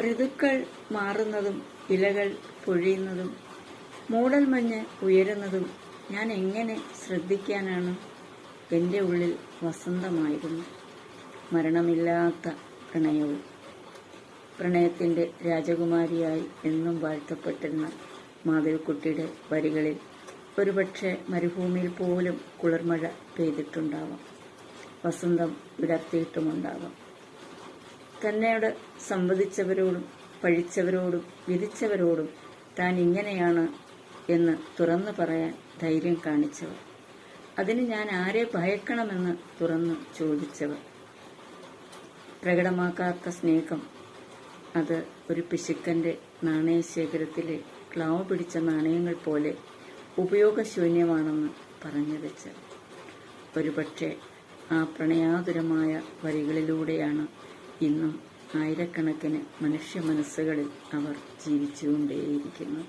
ഋതുക്കൾ മാറുന്നതും ഇലകൾ പൊഴിയുന്നതും മൂടൽമഞ്ഞ് ഉയരുന്നതും ഞാൻ എങ്ങനെ ശ്രദ്ധിക്കാനാണ് എന്റെ ഉള്ളിൽ വസന്തമായിരുന്നു. മരണമില്ലാത്ത പ്രണയവും പ്രണയത്തിന്റെ രാജകുമാരിയായി എന്നും വാഴ്ത്തപ്പെട്ടിരുന്ന മാധവിക്കുട്ടിയുടെ വരികളിൽ ഒരുപക്ഷെ മരുഭൂമിയിൽ പോലും കുളിർമഴ പെയ്തിട്ടുണ്ടാവാം. വസന്തം വിടർത്തിയിട്ടുമുണ്ടാവാം. തന്നോട് സംവദിച്ചവരോടും പഴിച്ചവരോടും വിധിച്ചവരോടും താൻ ഇങ്ങനെയാണ് എന്ന് തുറന്നു പറയാൻ ധൈര്യം കാണിച്ചവർ. അതിന് ഞാൻ ആരെ ഭയക്കണമെന്ന് തുറന്നു ചോദിച്ചവർ. പ്രകടമാക്കാത്ത സ്നേഹം. അത് ഒരു പിശുക്കന്റെ നാണയശേഖരത്തിലെ ക്ലാവ് പിടിച്ച നാണയങ്ങൾ പോലെ ഉപയോഗശൂന്യമാണെന്ന് പറഞ്ഞു വെച്ച് ഒരുപക്ഷെ ആ പ്രണയാതുരമായ വരികളിലൂടെയാണ് ഇന്നും ആയിരക്കണക്കിന് മനുഷ്യ മനസ്സുകളിൽ അവർ ജീവിച്ചുകൊണ്ടേയിരിക്കുന്നത്